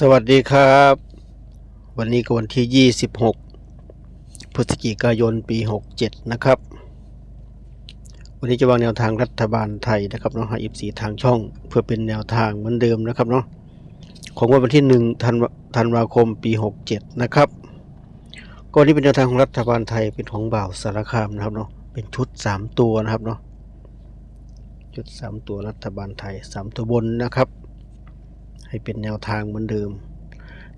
สวัสดีครับ วันนี้ก็วันที่ 26 พฤศจิกายนปี 67 นะครับ วันนี้จะวางแนวทางรัฐบาลไทยนะครับเนาะให้สีทางช่องเพื่อเป็นแนวทางเหมือนเดิมนะครับเนาะของวันที่1ธันธันวาคมปี 67 นะครับก็นี่เป็นแนวทางของรัฐบาลไทยเป็นของบ่าวสารคามนะครับเนาะเป็นชุด 3 ตัวนะครับเนาะชุด 3 ตัวรัฐบาลไทย 3 ตัวบนนะครับ ให้เป็นแนวทางเหมือนเดิม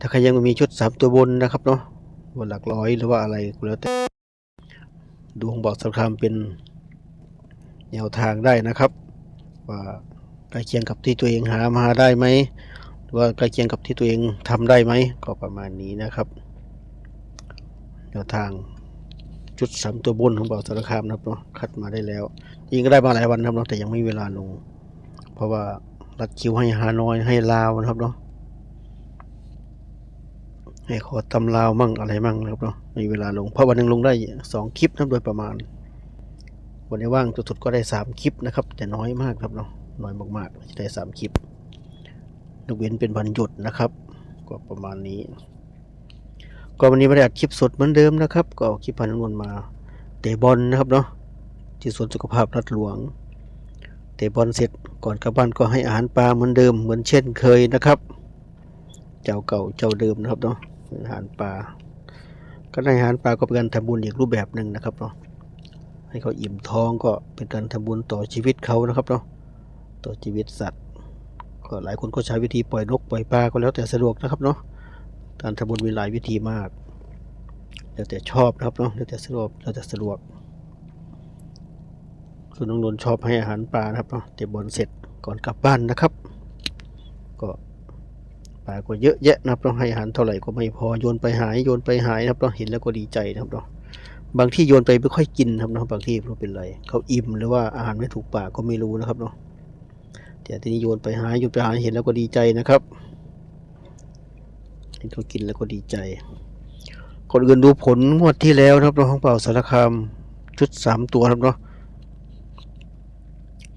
ถ้าใครยังมีชุด3ตัวบนนะครับเนาะบนหลักร้อยหรือว่าอะไรก็แล้วแต่ดูของบอกสารคามเป็นแนวทางได้นะครับ ว่าใกล้เคียงกับที่ตัวเองหามาได้ไหมหรือว่าใกล้เคียงกับที่ตัวเองทำได้ไหมก็ประมาณนี้นะครับ แนวทางชุดสามตัวบนของบอกสารคามนะครับเนาะคัดมาได้แล้วจริงก็ได้มาหลายวันนะครับเนาะแต่ยังไม่มีเวลาลง เพราะว่า รัดคิวให้ฮานอยให้ลาวนะครับเนาะให้ขอตำลาวมั่งอะไรมั่งนะครับเนาะมีเวลาลง เพราะวันหนึ่งลงได้สองคลิปนะโดยประมาณ วันนี้ว่างสุดๆก็ได้สามคลิปนะครับ แต่น้อยมากครับเนาะน้อยมากๆจะได้สามคลิปยกเว้นเป็นวันหยุดนะครับ ก็ประมาณนี้ ก็วันนี้ไม่ได้อัดคลิปสดเหมือนเดิมนะครับ ก็เอาคลิปพันธุ์นวลมาเตะบอลนะครับเนาะที่สวนสุขภาพรัดหลวง เตะบอลเสร็จก่อนกลับบ้านก็ให้อาหารปลาเหมือนเดิมเหมือนเช่นเคยนะครับ เจ้าเก่าเจ้าเดิมนะครับเนาะอาหารปลาก็ได้อาหารปลาก็เป็นการทำบุญอีกรูปแบบหนึ่งนะครับเนาะให้เขาอิ่มท้องก็เป็นการทำบุญต่อชีวิตเขานะครับเนาะต่อชีวิตสัตว์ ก็หลายคนก็ใช้วิธีปล่อยนกปล่อยปลาก็แล้วแต่สะดวกนะครับเนาะการทำบุญมีหลายวิธีมาก แล้วแต่ชอบนะครับเนาะแล้วแต่สะดวกแล้วแต่สะดวก ส่วนน้องนนชอบให้อาหารปลานะครับเนาะเตะบอลเสร็จก่อนกลับบ้านนะครับ ก็ปลาก็เยอะแยะนะครับต้องให้อาหารเท่าไหร่ก็ไม่พอโยนไปหายโยนไปหายนะครับเนาเห็นแล้วก็ดีใจนะครับเนาะบางที่โยนไปไม่ค่อยกินนะครับเนาะบางที่ไม่รู้เป็นไรเขาอิ่มหรือว่าอาหารไม่ถูกปากก็ไม่รู้นะครับเนาะแต่ทีนี้โยนไปหายโยนไปหายเห็นแล้วก็ดีใจนะครับเห็นเขากินแล้วก็ดีใจคนอื่นดูผลงวดที่แล้วนะครับเนาของเป่าสารคามชุดสามตัวครับเนาะ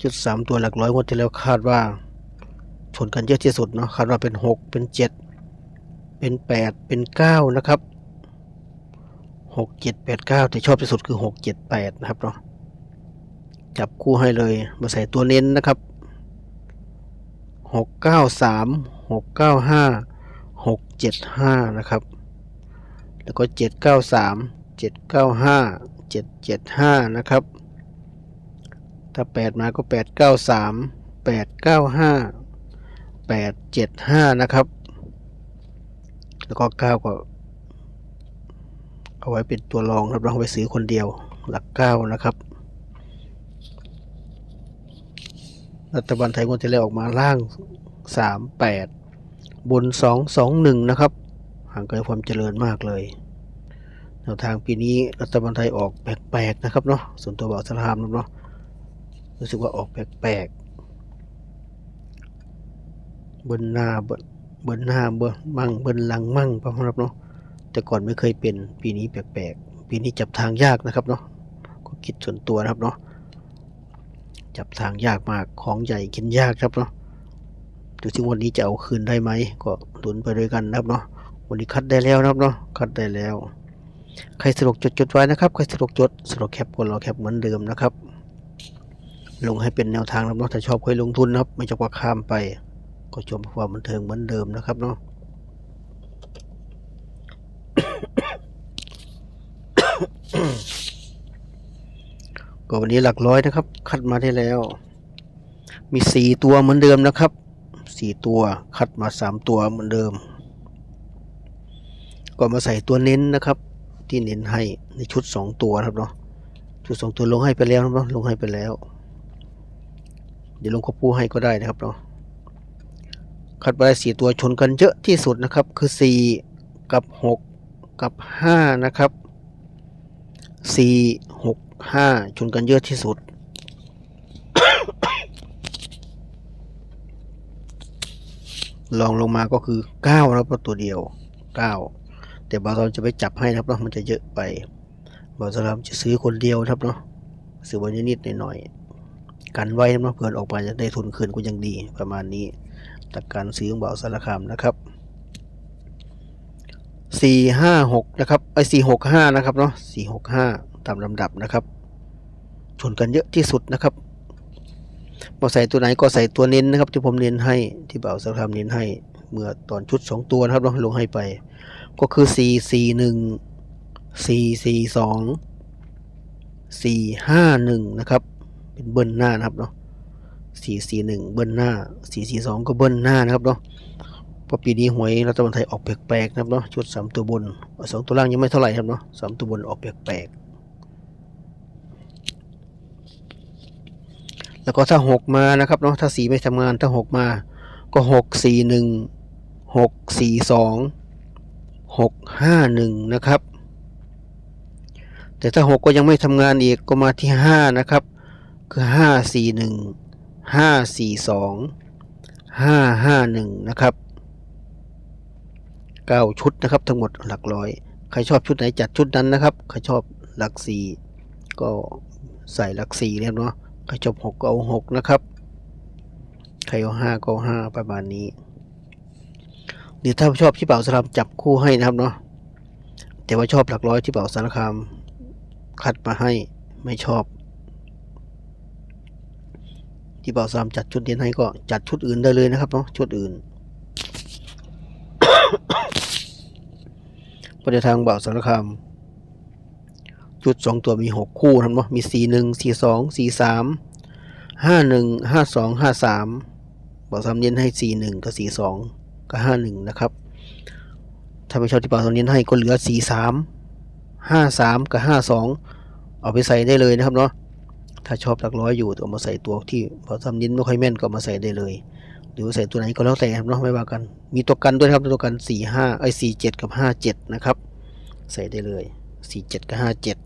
จุดสามตัวหลักร้อยงวดที่แล้วคาดว่าชนกันเยอะที่สุดเนาะคาดว่าเป็นหกเป็นเจ็ดเป็นแปดเป็นเก้านะครับหกเจ็ดแปดเก้าแต่ชอบที่สุดคือหกเจ็ดแปดนะครับเนาะจับคู่ให้เลยมาใส่ตัวเน้นนะครับหกเก้าสามหกเก้าห้าหกเจ็ดห้านะครับ แล้วก็เจ็ดเก้าสามเจ็ดเก้าห้าเจ็ดเจ็ดห้านะครับ ถ้าแปดมาก็แปดเก้าสามแปดเก้าห้าแปดเจ็ดห้านะครับ แล้วก็เก้าก็ เอาไว้เป็นตัวรองครับเราไปซื้อคนเดียวหลักเก้านะครับ รัฐบาลไทยงวดที่แล้วออกมาล่างสามแปดบนสองสองหนึ่งนะครับ ห่างไกลความเจริญมากเลยแนวทางปีนี้รัฐบาลไทยออกแปลกๆนะครับเนาะส่วนตัวบอกสารามเนาะ รู้สึกว่าออกแปลกๆ เบิ้ลหน้าเบิ้ลเบิ้ลหน้าเบิ้ลมั่งเบิ้ลหลังมั่งประมาณนั้นเนาะแต่ก่อนไม่เคยเป็นปีนี้แปลกๆ ปีนี้จับทางยากนะครับเนาะก็คิดส่วนตัวนะครับเนาะจับทางยากมากของใหญ่กินยากครับเนาะดูสิวันนี้จะเอาคืนได้ไหมก็ลุ้นไปด้วยกันนะครับเนาะวันนี้คัดได้แล้วนะครับเนาะคัดได้แล้ว ใครสะดวกจดจดไว้นะครับใครสะดวกจดสะดวกแคปก็รอแคปเหมือนเดิมนะครับ ลงให้เป็นแนวทางนะครับถ้าชอบเคยลงทุนนะครับ ไม่จะว่าข้ามไป ก็ชมความบันเทิงเหมือนเดิมนะครับเนาะก็วันนี้หลักร้อยนะครับ คัดมาได้แล้ว มีสี่ตัวเหมือนเดิมนะครับสี่ตัวคัดมาสามตัวเหมือนเดิม ก็มาใส่ตัวเน้นนะครับ ที่เน้นให้ในชุดสองตัวครับเนาะชุดสองตัวลงให้ไปแล้วนะครับเนาะลงให้ไปแล้ว เดี๋ยวลงควบคู่ให้ก็ได้นะครับเนาะคัดไปได้สี่ตัวชนกันเยอะที่สุดนะครับ คือสี่กับหกกับห้านะครับสี่หกห้าชนกันเยอะที่สุดลองลงมาก็คือเก้านะครับเพราะตัวเดียวเก้าแต่บางเราจะไปจับให้นะครับเนาะมันจะเยอะไปบางเราจะซื้อคนเดียวครับเนาะซื้อไว้นิดๆหน่อยๆ กันไว้นะเพื่อนออกมาจะได้ทุนคืนก็ยังดีประมาณนี้จากการซื้อของเบาสารคามนะครับสี่ห้าหกนะครับไอ้สี่หกห้านะครับเนาะสี่หกห้าตามลำดับนะครับชนกันเยอะที่สุดนะครับพอใส่ตัวไหนก็ใส่ตัวเน้นนะครับ ที่ผมเน้นให้ที่เบาสักคำเน้นให้ เมื่อตอนชุดสองตัวนะครับเนาะลงให้ไป ก็คือสี่สี่หนึ่งสี่สี่สองสี่ห้าหนึ่งนะครับ เป็นเบิ้ลหน้านะครับเนาะสี่สี่หนึ่งเบิ้ลหน้าสี่สี่สองก็เบิ้ลหน้านะครับเนาะเพราะปีนี้หวยรัฐบาลไทยออกแปลกๆนะครับเนาะชุดสามตัวบนสองตัวล่างยังไม่เท่าไหร่ครับเนาะสามตัวบนออกแปลกๆแล้วก็ถ้าหกมานะครับเนาะถ้าสีไม่ทำงานถ้าหกมาก็หกสี่หนึ่งหกสี่สองหกห้าหนึ่งนะครับ แต่ถ้าหกก็ยังไม่ทำงานอีกก็มาที่ห้านะครับ คือห้าสี่หนึ่งห้าสี่สองห้าห้าหนึ่งนะครับเก้าชุดนะครับทั้งหมดหลักร้อย ใครชอบชุดไหนจัดชุดนั้นนะครับ ใครชอบหลักสี่ก็ใส่หลักสี่เรียบเนาะ ใครชอบหกก็เอาหกนะครับ ใครเอาห้าก็เอาห้าประมาณนี้หรือถ้าชอบที่เป่าสารคามจับคู่ให้นะครับเนาะแต่ว่าชอบหลักร้อยที่เป่าสารคามคัดมาให้ไม่ชอบ ที่เป่าสามจัดชุดเด่นให้ก็จัดชุดอื่นได้เลยนะครับเนาะชุดอื่นประเดทางเบาสารคามชุดสองตัวมีหกคู่นะเนาะมีสี่หนึ่งสี่สองสี่สามห้าหนึ่งห้าสองห้าสามเบาสามเน้นให้สี่หนึ่งกับสี่สองกับห้าหนึ่งนะครับถ้าไม่ชอบที่เบาสามเน้นให้ก็เหลือสี่สามห้าสามกับห้าสองเอาไปใส่ได้เลยนะครับเนาะ ถ้าชอบหลักร้อยอยู่ก็เอามาใส่ตัวที่พอทำนิ้นไม่ค่อยแม่นก็มาใส่ได้เลย หรือใส่ตัวไหนก็แล้วแต่ครับเนาะไม่ว่ากัน มีตัวกันด้วยครับตัวกันสี่ห้าไอ้สี่เจ็ดกับห้าเจ็ดนะครับ ใส่ได้เลยสี่เจ็ดกับห้าเจ็ด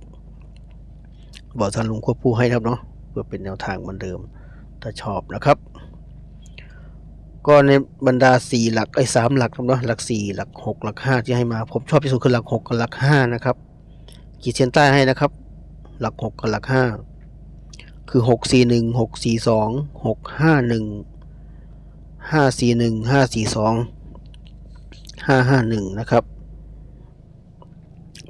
บอกทางลุงควบคู่ให้ครับเนาะเพื่อเป็นแนวทางเหมือนเดิม ถ้าชอบนะครับ ก็ในบรรดาสี่หลักไอ้สามหลักครับเนาะหลักสี่หลักหกหลักห้าที่ให้มาผมชอบที่สุดคือหลักหกกับหลักห้านะครับขีดเส้นใต้ให้นะครับ หลักหกกับหลักห้า คือหกสี่หนึ่งหกสี่สองหกห้าหนึ่งห้าสี่หนึ่งห้าสี่สองห้าห้าหนึ่งนะครับ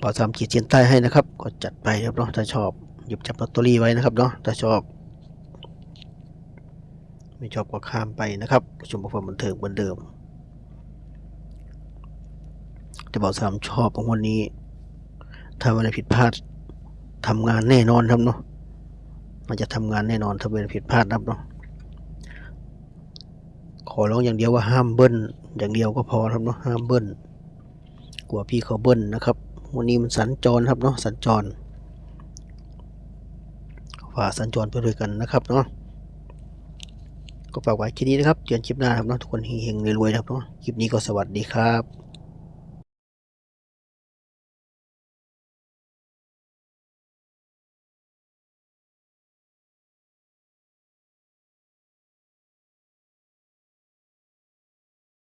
พอทำขีดเส้นใต้ให้นะครับ ก็จัดไปครับเนาะถ้าชอบหยิบจับลอตเตอรี่ไว้นะครับเนาะถ้าชอบ ไม่ชอบก็ข้ามไปนะครับชมความบันเทิงเหมือนเดิม แต่บอกสามชอบของวันนี้ ถ้าวันไหนผิดพลาดทำงานแน่นอนครับเนาะ มันจะทำงานแน่นอนถ้าเป็นผิดพลาดนะครับเนาะขอร้องอย่างเดียวว่าห้ามเบิ้ลอย่างเดียวก็พอครับเนาะห้ามเบิ้ลกลัวพี่เขาเบิ้ลนะครับวันนี้มันสัญจรครับเนาะสัญจรฝ่าสัญจรไปด้วยกันนะครับเนาะก็ฝากไว้แค่นี้นะครับเจอกันคลิปหน้าครับเนาะทุกคนเฮงๆรวยๆนะครับเนาะคลิปนี้ก็สวัสดีครับ